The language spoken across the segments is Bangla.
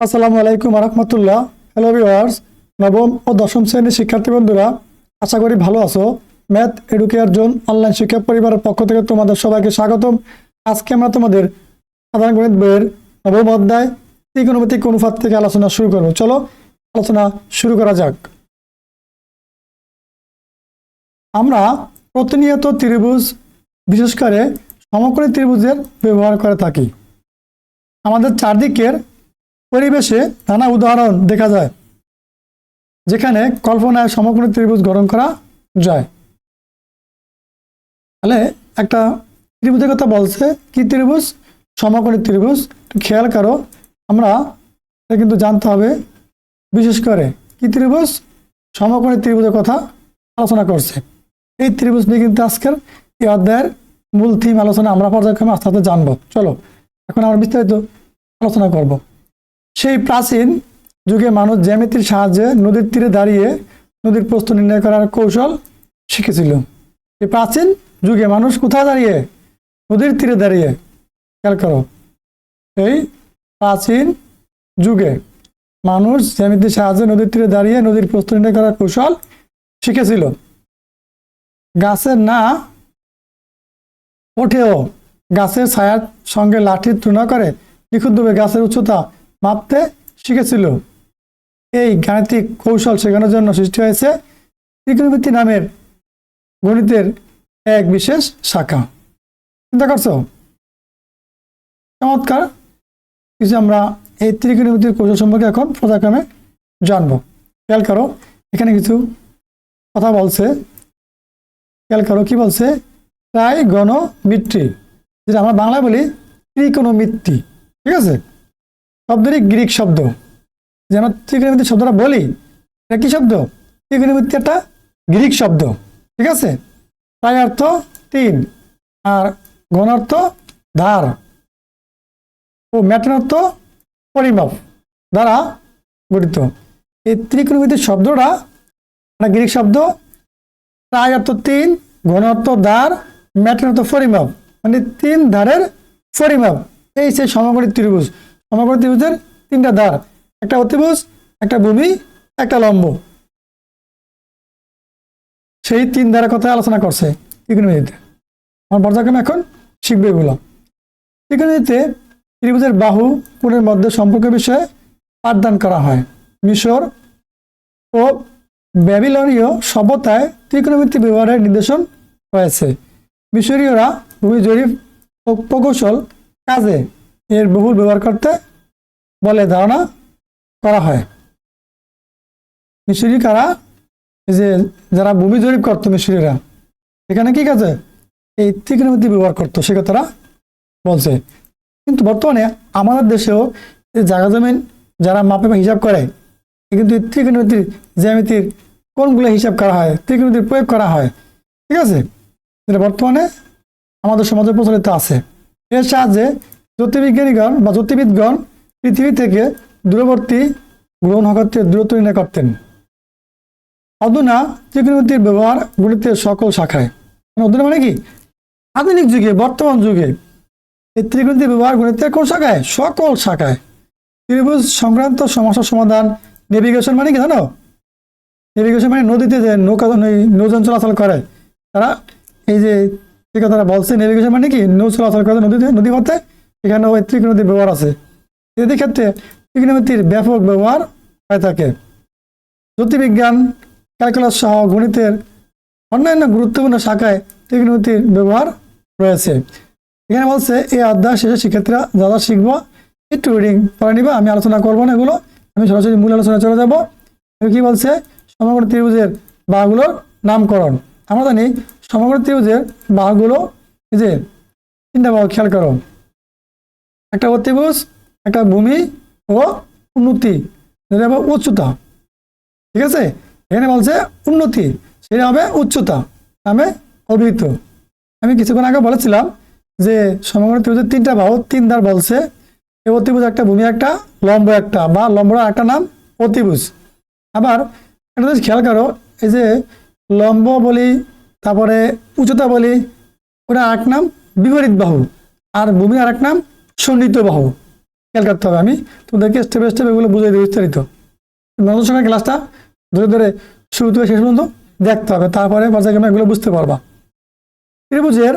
আসসালামু আলাইকুম রহমতুল্লাহ হ্যালো ভিওয়ার্স নবম ও দশম শ্রেণির শিক্ষার্থী বন্ধুরা, আশা করি ভালো আছো। ম্যাথ এডুকেয়ার জোন অনলাইন শিক্ষা পরিবারের পক্ষ থেকে তোমাদের সবাইকে স্বাগতম। আজকে আমরা তোমাদের সাধারণ গণিত বইয়ের নবম অধ্যায় ত্রিকোণমিতিক অনুপাত থেকে আলোচনা শুরু করব। চলো, আলোচনা শুরু করা যাক। আমরা প্রতিনিয়ত ত্রিভুজ, বিশেষ করে সমকোণী ত্রিভুজের ব্যবহার করে থাকি। আমাদের চারদিকের পরিবেশে নানা উদাহরণ দেখা যায়, যেখানে কল্পনায় সমকোণী ত্রিভুজ গঠন করা যায়। তাহলে একটা ত্রিভুজের কথা বলছে, কি ত্রিভুজ? সমকোণী ত্রিভুজ। খেয়াল করো, আমরা কিন্তু জানতে হবে, বিশেষ করে কি ত্রিভুজ? সমকোণী ত্রিভুজের কথা আলোচনা করছে। এই ত্রিভুজ নিয়ে কিন্তু আজকের এই অধ্যায়ের মূল থিম আলোচনা আমরা পর্যায়ক্রমে আস্তে আস্তে জানব। চলো, এখন আমরা বিস্তারিত আলোচনা করব। সেই প্রাচীন যুগে মানুষ জ্যামিতির সাহায্যে নদীর তীরে দাঁড়িয়ে নদীর প্রস্থ নির্ণয় করার কৌশল শিখেছিল। এই প্রাচীন যুগে মানুষ কোথায় দাঁড়িয়ে? নদীর তীরে দাঁড়িয়ে। খেয়াল করো। এই প্রাচীন যুগে মানুষ জ্যামিতির সাহায্যে নদীর তীরে দাঁড়িয়ে নদীর প্রস্থ নির্ণয় করার কৌশল শিখেছিল। গাছের না ওঠেও গাছের ছায়ার সঙ্গে লাঠির তুলনা করে নিখুঁতভাবে গাছের উচ্চতা মাপতে শিখেছিল। এই গাণিতিক কৌশল শেখানোর জন্য সৃষ্টি হয়েছে ত্রিকোণমিতি নামের গণিতের এক বিশেষ শাখা। চিন্তা করছ? চমৎকার। কিছু আমরা এই ত্রিকোণমিতির কৌশল সম্পর্কে এখন পর্যায়ক্রমে জানব। খেয়াল করো, এখানে কিছু কথা বলছে। খেয়াল করো কি বলছে? প্রায় গণ মিত্রি যেটা আমরা বাংলায় বলি ত্রিকোণমিত্তি ঠিক আছে? শব্দেরই গ্রিক শব্দ। যেন ত্রিকোণমিতি শব্দটা বলি, এটা কি শব্দ? ত্রিকোণমিতি একটা গ্রিক শব্দ, ঠিক আছে? তাই অর্থ তিন, আর গণ অর্থ ধার, ও ম্যাটন অর্থ পরিমাপ দ্বারা গঠিত। এই ত্রিকোণমিতি শব্দটা একটা গ্রিক শব্দ। প্রায় অর্থ তিন, ঘন অর্থ দ্বার ম্যাটন অর্থ পরিমাপ মানে তিন ধারের পরিমাপ। এই সেই সমকোণী ত্রিভুজ। সমকোণী ত্রিভুজের তিনটা ধার একটা অতিভুজ, একটা ভূমি, একটা লম্ব। সেই তিন ধারের কথা আলোচনা করছে ত্রিকোণমিতিতে। আমার পর্যায়ক্রমে এখন শিখবে এগুলো। ত্রিকোণমিতিতে ত্রিভুজের বাহু কোণের মধ্যে সম্পর্ক বিষয়ে পাঠদান করা হয়। মিশর ও ব্যাবিলনীয় সভ্যতায় ত্রিকোণমিতি ব্যবহারের নির্দেশন রয়েছে। মিশরীয়রা ভূমি জরিপ ও প্রকৌশল কাজে এর বহুল ব্যবহার করতে বলে ধারণা করা হয়। মিশরি কারা? যে যারা ভূমি জরিপ করতো মিশরীরা এখানে কি কাজে? এই ত্রিকোণমিতি ব্যবহার করতো, সে কথাটা বলছে। কিন্তু বর্তমানে আমাদের দেশেও জায়গা জমিন যারা মাপে হিসাব করে কিন্তু এই ত্রিকোণমিতির জ্যামিতির কোনগুলো হিসাব করা হয়, ত্রিকোণমিতির প্রয়োগ করা হয়। ঠিক আছে? যেটা বর্তমানে আমাদের সমাজে প্রচলিত আছে। এর সাহায্যে জ্যোতির্বিজ্ঞানীগণ বা জ্যোতির্বিদগণ পৃথিবী থেকে দূরবর্তী গ্রহণ নক্ষত্রের দূরত্ব নির্ণয় করতেন। অধুনা ত্রিকোণমিতির ব্যবহার গণিতের সকল শাখায়। মানে অধুনা মানে কি? আধুনিক যুগে, বর্তমান যুগে এই ত্রিকোণমিতির ব্যবহার গণিতের কোন শাখায়? সকল শাখায়। ত্রিভুজ সংক্রান্ত সমস্যার সমাধান নেভিগেশন মানে কি জানো? নেভিগেশন মানে নদীতে যে নৌকা নৌ- নৌযান চলাচল করে। তারা এই যে কথাটা বলছে নেভিগেশন মানে কি? নৌ চলাচল করে নদীতে নদী পথে এখানে ওই ত্রিকোণমিতির ব্যবহার আছে। এদের ক্ষেত্রে ত্রিকোণমিতির ব্যাপক ব্যবহার হয়ে থাকে, জ্যোতির্বিজ্ঞান ক্যালকুলাস সহ গণিতের অন্যান্য গুরুত্বপূর্ণ শাখায় ত্রিকোণমিতির ব্যবহার রয়েছে। এখানে বলছে, এই অধ্যায় শেষে শিক্ষার্থীরা যা যা শিখব, একটু রিডিং করে নিবা, আমি আলোচনা করব না এগুলো, আমি সরাসরি মূল আলোচনা চলে যাব। কি বলছে? সমগ্র ত্রিভুজের বাহুগুলোর নামকরণ। আমরা জানি, সমগ্র ত্রিভুজের বাহুগুলো, এই যে তিনটা বাহু, খেয়াল করো। একটা অতিভুজ, একটা ভূমি ও উন্নতি। যেটা হবে উচ্চতা। ঠিক আছে? এখানে বলছে উন্নতি, সেটা হবে উচ্চতা। নামে অভিহিত। আমি কিছুক্ষণ আগে বলেছিলাম যে সমগ্র ত্রিভুজের তিনটা বাহু, তিন ধার বলছে, এই অতিভুজ একটা ভূমি, একটা লম্ব একটা, বা লম্বর একটা নাম অতিভুজ। আবার একটা জিনিস খেয়াল করো, এই যে লম্ব বলি, তারপরে উচ্চতা বলি, ওটা এক নাম বিপরীত বাহু, আর ভূমি আর এক নাম সন্নিহিত বাহু খেয়াল করতে হবে আমি। তোমাদেরকে স্টেপ স্টেপ এগুলো বুঝে দিই বিস্তারিত। নতুন সময় ক্লাসটা ধরে ধরে শুরু থেকে শেষ পর্যন্ত দেখতে হবে। তারপরে পর্যায়ক্রমে এগুলো বুঝতে পারবা। ত্রিভুজের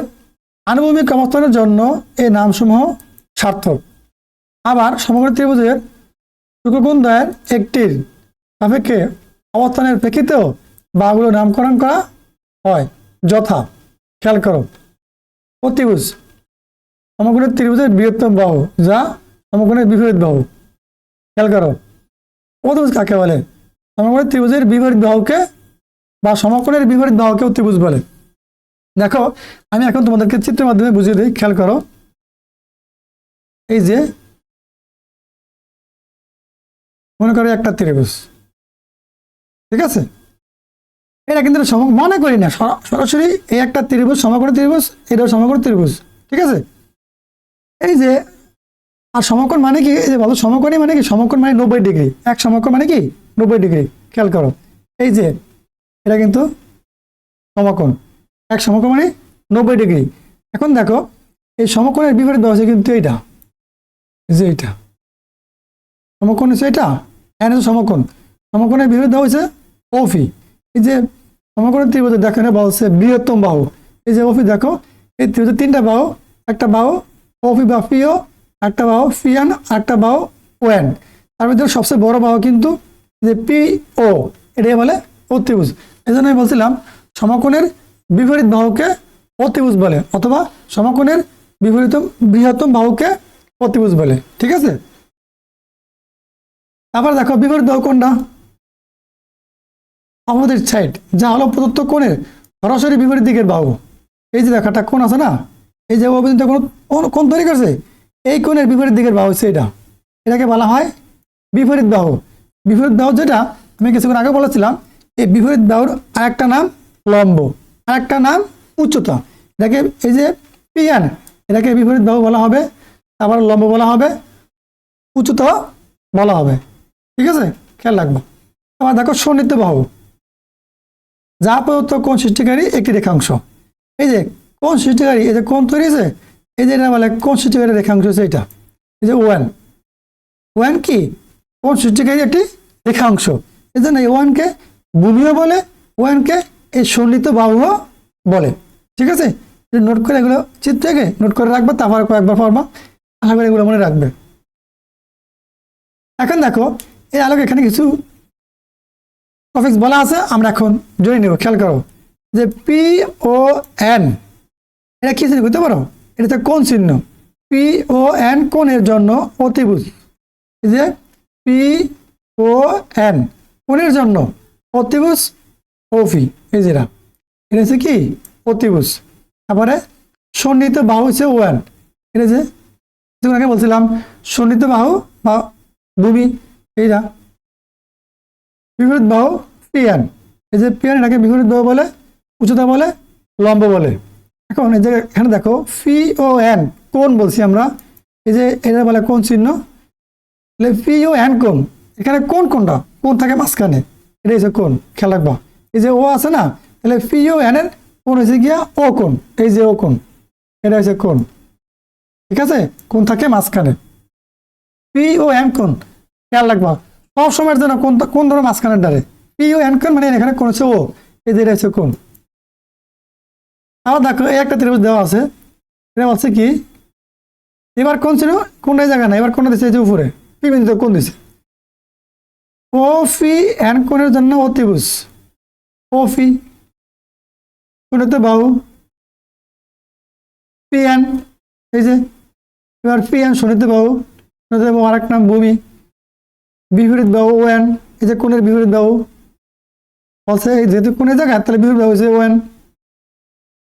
আনুভূমিক অবস্থানের জন্য এই নামসমূহ সার্থক। আবার সমগ্র ত্রিভুজের শুক্রকুন্দায়ের একটির সাপেক্ষে অবস্থানের প্রেক্ষিতেও বাগুলো নামকরণ করা হয়। যথা, খেয়াল করো। অতিভুজ সমগ্রের ত্রিভুজের বৃহত্তম বাহু, যা সমগ্রের বিপরীত বাহু। খেয়াল করো। অতিভুজ কাকে বলে? সমগ্রের ত্রিভুজের বিপরীত বাহুকে বা সমকোণের বিপরীত বাহুকে অতিভুজ বলে। দেখো, আমি এখন তোমাদেরকে চিত্রের মাধ্যমে বুঝিয়ে দিই, খেয়াল করো। এই যে, মনে করো একটা ত্রিভুজ। ঠিক আছে? এটা কিন্তু মনে করি না সরাসরি এই একটা ত্রিভুজ সমগ্র ত্রিভুজ, এটাও সমগ্র ত্রিভুজ। ঠিক আছে? এই যে, আর সমকোণ মানে কি? এই যে বলো, সমকোণই মানে কি? সমকোণ মানে নব্বই ডিগ্রি। এক সমকোণ মানে কি? নব্বই ডিগ্রি। খেয়াল করো। এই যে, এটা কিন্তু সমকোণ। এক সমকোণ মানে নব্বই ডিগ্রি। এখন দেখো, এই সমকোণের বিপরীত দেওয়া কিন্তু এইটা। যে এইটা। সমকোণ হচ্ছে এটা এন হচ্ছে সমকোণ। সমকোণের বিপরীত হয়েছে ওফি এই যে, সমকোণের ত্রিভুজে দেখো এখানে বলছে বৃহত্তম বাহু। এই যে ওফি দেখো, এই ত্রিভুজে তিনটা বাহু, একটা বাহু ওফি বা ফিও একটা বাহু ফিয়ান একটা বাহু ওয়েন। তার ভিতরে সবচেয়ে বড় বাহু কিন্তু যে পি ও এটাই বলে অতিভুজ। এই জন্য আমি বলছিলাম, সমকোণের বিপরীত বাহুকে অতিভুজ বলে, অথবা সমকোণের বিপরীত বৃহত্তম বাহুকে অতিভুজ বলে, ঠিক আছে? তারপর দেখো, বিপরীত বাহু কোনটা? আমাদের সাইড, যা হলো প্রদত্ত কোণের সরাসরি বিপরীত দিকের বাহু। এই যে দেখো একটা আছে না? এই যে অভিযোগ কোন কোন কোন তৈরি করছে? এই কোণের বিপরীত দিকের বাহু হচ্ছে এটা। এটাকে বলা হয় বিপরীত বাহু। বিপরীত বাহু যেটা, আমি কিছুক্ষণ আগে বলেছিলাম, এই বিপরীত বাহুর আরেকটা নাম লম্ব, আরেকটা নাম উচ্চতা। এটাকে এই যে পিয়ান, এটাকে বিপরীত বাহু বলা হবে, আবার লম্ব বলা হবে, উচ্চতা বলা হবে। ঠিক আছে? খেয়াল রাখব। আবার দেখো সন্নিহিত বাহু। যা প্রদত্ত কোন সৃষ্টিকারী একটি রেখাংশ। এই যে কোন সৃষ্টিকারী, এই যে কোন তৈরি হয়েছে এই যে এটা বলে কোন সৃষ্টিকারী রেখাংশ হচ্ছে এটা। এই যে ওয়ান ওয়ান কি? কোন সৃষ্টিকারী একটি রেখাংশ। এই জন্য এই ওয়ানকে ভূমিও বলে ওয়ানকে এই সন্নিহিত বাহুও বলে। ঠিক আছে? নোট করে এগুলো চিত্রকে নোট করে রাখবে, তারপর কয়েকবার পড়বা। আশা করি এগুলো মনে রাখবে। এখন দেখো, এই আলোকে এখানে কিছু টপিক্স বলা আছে, আমরা এখন জেনে নেব, খেয়াল করো। যে পি ও এন এটা কি বুঝতে পারো? এটা কোন চিহ্ন? পি ও এন কোণের জন্য অতিভুজ। এই যে পি ও এন কোণের জন্য অতিভুজ ওফি এই যেটা এটা হচ্ছে কি? অতিভুজ। তারপরে সন্নিহিত বাহু হচ্ছে ওয়ান এটা যে আগে বলছিলাম, সন্নিহিত বাহু বা ভূমি এইটা বিপরীত বাহু পিয়ান এই যে পিয়ান এটাকে বিপরীত বাহু বলে, উচ্চতা বলে, লম্ব বলে। এখন এই যে এখানে দেখো ফি ও এন কোন বলছি আমরা? এই যে এটা বলে কোন চিহ্ন? ফি ও এন কোন? এখানে কোন কোনটা? কোন থাকে মাঝখানে? এটা হচ্ছে কোন? খেয়াল রাখবা। এই যে ও আছে না, তাহলে ফি ও এন এর কোন হয়েছে গিয়া ও কোন? এই যে ও কোন। এটা হচ্ছে কোন? ঠিক আছে? কোন থাকে মাঝখানে? পি ও এন কোন? খেয়াল রাখবা। সব জন্য কোন কোন ধরনের মাঝখানের ডারে পি ও এন কোন? মানে এখানে কোন হচ্ছে ও এই যে এটা হচ্ছে কোন? আবার দেখো, এই একটা ত্রিভুজ দেওয়া আছে। এটা বলছে কি, এবার কোন ছিল? কোনটাই জায়গা না এবার কোনটা দিচ্ছে এই যে উপরে। পি বিন্দুতে কোন দিছে? ও ফি এন কোণের জন্য অতিভুজ ও ফি কোনতে বাহু। পি এন এই যে, এবার পি এন শুনিতে বাহু। বাহু আরেক নাম ভূমি। বিপরীত বাহু ও এন এই যে কোণের বিপরীত বাহু। বলছে যেহেতু কোণের জায়গা, তাহলে বিপরীত বাহু হচ্ছে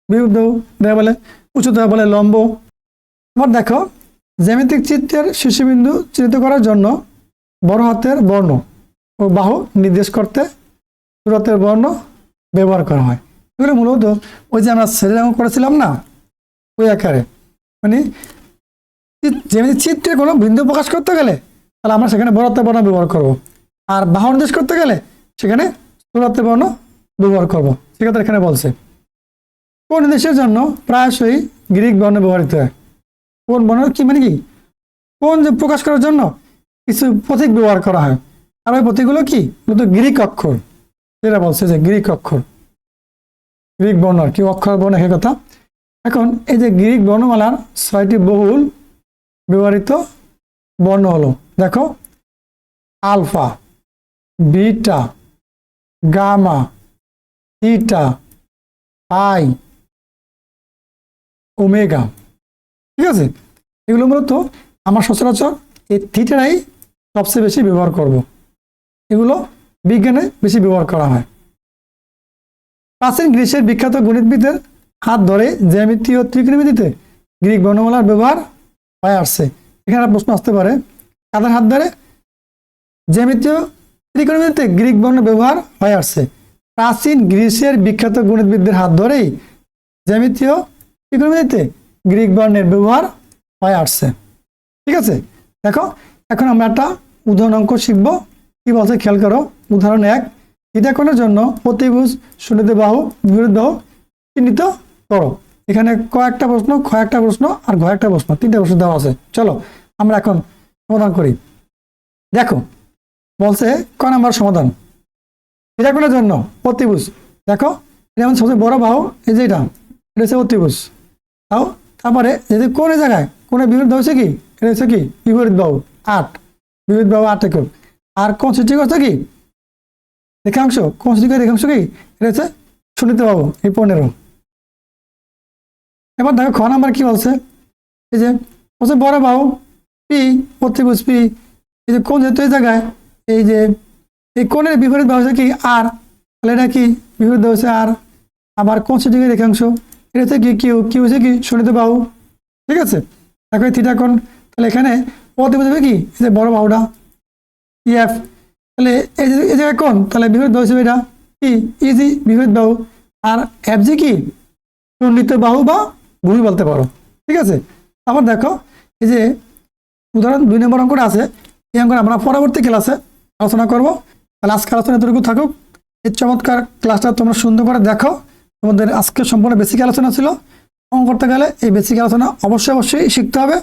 বিপরীত দেখা বলে উচ্চতা বলে লম্ব। আবার দেখো, জ্যামিতিক চিত্রের শীর্ষবিন্দু চিহ্নিত করার জন্য বড় হাতের বর্ণ ও বাহু নির্দেশ করতে ছোট বর্ণ ব্যবহার করা হয়। এগুলো মূলত ওই যে আমরা রঙ করেছিলাম না, ওই আকারে। মানে যেমনি চিত্রে কোনো বিন্দু প্রকাশ করতে গেলে তাহলে আমরা সেখানে বড় হাতের বর্ণ ব্যবহার করব। আর বাহু নির্দেশ করতে গেলে সেখানে ছোট বর্ণ ব্যবহার করব। সেক্ষেত্রে এখানে বলছে কোন দেশের জন্য প্রায়শই গ্রিক বর্ণ ব্যবহৃত হয়? কোন বর্ণ? কি মানে কি? কোন যে প্রকাশ করার জন্য কিছু প্রতীক ব্যবহার করা হয়? আর ওই প্রতীকগুলো কি? মূলত গ্রিক অক্ষর। যেটা বলছে যে গ্রিক অক্ষর। গ্রিক বর্ণ, কি অক্ষর বর্ণ একই কথা? এখন এই যে গ্রিক বর্ণমালার ছয়টি বহুল ব্যবহৃত বর্ণ হলো, দেখো, আলফা, বিটা, গামা, থিটা, আই ওমেগা। ঠিক আছে? এগুলো মূলত আমার সচরাচর এই থিটারাই সবচেয়ে বেশি ব্যবহার করব। এগুলো বিজ্ঞানে বেশি ব্যবহার করা হয়। প্রাচীন গ্রীসের বিখ্যাত গণিতবিদের হাত ধরে জ্যামিতি ও ত্রিকোণমিতিতে গ্রিক বর্ণমালার ব্যবহার হয়ে আসছে। এখানে প্রশ্ন আসতে পারে, কাদের হাত ধরে জ্যামিতীয় ত্রিকোণমিতিতে গ্রিক বর্ণ ব্যবহার হয়ে আসছে? প্রাচীন গ্রীসের বিখ্যাত গণিতবিদদের হাত ধরেই জ্যামিতীয় ত্রিকোণমিতিতে গ্রিক বর্ণের ব্যবহার হয়ে আসছে। ঠিক আছে? দেখো, এখন আমরা একটা উদাহরণ অঙ্ক শিখব। কি বলছে? খেয়াল করো, উদাহরণ এক ইটাকোণের জন্য প্রতিভুজ শূন্যতে বাহু, বিপরীত বাহু চিহ্নিত করো। এখানে কয়েকটা প্রশ্ন কয়েকটা প্রশ্ন আর কয়েকটা প্রশ্ন, তিনটা প্রশ্ন দেওয়া আছে। চলো, আমরা এখন সমাধান করি। দেখো, বলছে ক নাম্বার সমাধান? ইটাকোণের জন্য প্রতিভুজ। দেখো, এটা সবচেয়ে বড় বাহু, এই যে এটা এটা হচ্ছে অতিভুজ তাও তারপরে যদি কোন জায়গায় কোন বিপরীত হচ্ছে কি? এটা হচ্ছে কি? বিপরীত বাহু, আট। বিপরীত বাহু আট একক। আর কোন সৃষ্টি করছে কি? রেখাংশ। কোন সৃষ্টি রেখাংশ কি? এটা হচ্ছে শুনিতে পাবো এই পনেরো এবার দেখো খ নাম্বার কি বলছে? এই যে হচ্ছে বড় বাহু পি অতিভুজ পি এই যে কোন যেহেতু এই জায়গায়, এই যে, এই কোণের বিপরীত বাহু হচ্ছে কি? আর তাহলে এটা কি? বিপরীত বাহু হচ্ছে আর আবার কোন সৃষ্টি রেখাংশ? এটা হচ্ছে কি কিউ কিউ হচ্ছে কি শুনিতে বাহু। ঠিক আছে? দেখো থিটা কোণ। তাহলে এখানে অতিভুজ হবে কি? এই যে বড় বাহুটা। ইএফ তাহলে এই যে, এই জায়গায় কোন তাহলে বিপরীত বাহু হিসেবে এটা কি? ইজি বিপরীত বাহু। আর এফ জি কি? সুন্নিত বাহু বা ভূমি বলতে পারো। ঠিক আছে? আবার দেখো, এই যে উদাহরণ দুই নম্বর অঙ্কটা আছে। এই অঙ্কটা আমরা পরবর্তী ক্লাসে আলোচনা করব। তাহলে আজকে আলোচনা এতটুকু থাকুক। এই চমৎকার ক্লাসটা তোমরা সুন্দর করে দেখো। তোমাদের আজকে সম্পূর্ণ বেসিক আলোচনা ছিল। অঙ্ক করতে গেলে এই বেসিক আলোচনা অবশ্যই অবশ্যই শিখতে হবে।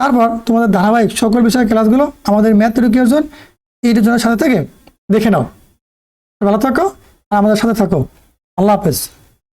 তারপর তোমাদের ধারাবাহিক সকল বিষয়ের ক্লাসগুলো আমাদের ম্যাথ রূজন এই দুজনের সাথে থেকে দেখে নাও। ভালো থাকো আর আমাদের সাথে থাকো। আল্লাহ হাফেজ।